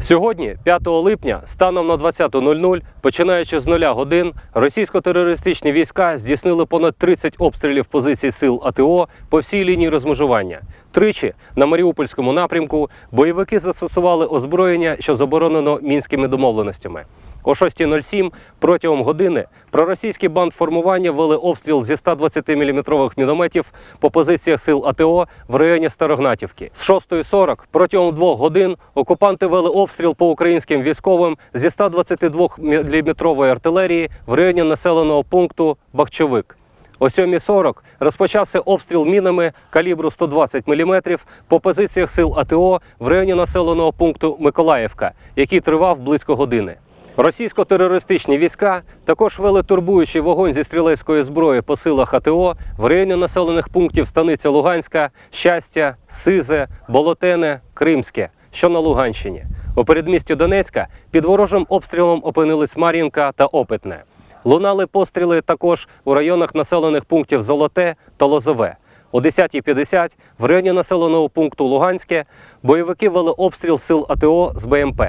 Сьогодні, 5 липня, станом на 20.00, починаючи з 0 годин, російсько-терористичні війська здійснили понад 30 обстрілів позицій сил АТО по всій лінії розмежування. Тричі на Маріупольському напрямку бойовики застосували озброєння, що заборонено мінськими домовленостями. О 6.07 протягом години проросійські бандформування вели обстріл зі 120-мм мінометів по позиціях сил АТО в районі Старогнатівки. З 6.40 протягом двох годин окупанти вели обстріл по українським військовим зі 122-мм артилерії в районі населеного пункту Бахчовик. О 7.40 розпочався обстріл мінами калібру 120 мм по позиціях сил АТО в районі населеного пункту Миколаївка, який тривав близько години. Російсько-терористичні війська також вели турбуючий вогонь зі стрілецької зброї по силах АТО в районі населених пунктів Станиця Луганська, Щастя, Сизе, Болотене, Кримське, що на Луганщині. У передмісті Донецька під ворожим обстрілом опинились Мар'їнка та Опитне. Лунали постріли також у районах населених пунктів Золоте та Лозове. О 10.50 в районі населеного пункту Луганське бойовики вели обстріл сил АТО з БМП.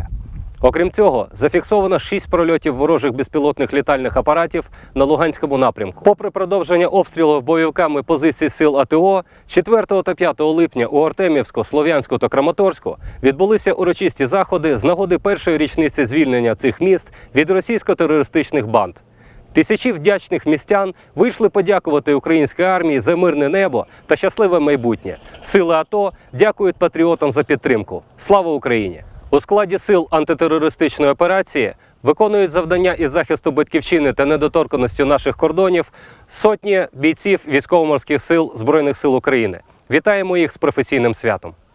Окрім цього, зафіксовано 6 прольотів ворожих безпілотних літальних апаратів на Луганському напрямку. Попри продовження обстрілів бойовиками позицій сил АТО, 4 та 5 липня у Артемівську, Слов'янську та Краматорську відбулися урочисті заходи з нагоди першої річниці звільнення цих міст від російсько-терористичних банд. Тисячі вдячних містян вийшли подякувати українській армії за мирне небо та щасливе майбутнє. Сили АТО дякують патріотам за підтримку. Слава Україні! У складі сил антитерористичної операції виконують завдання із захисту батьківщини та недоторканості наших кордонів сотні бійців військово-морських сил Збройних сил України. Вітаємо їх з професійним святом.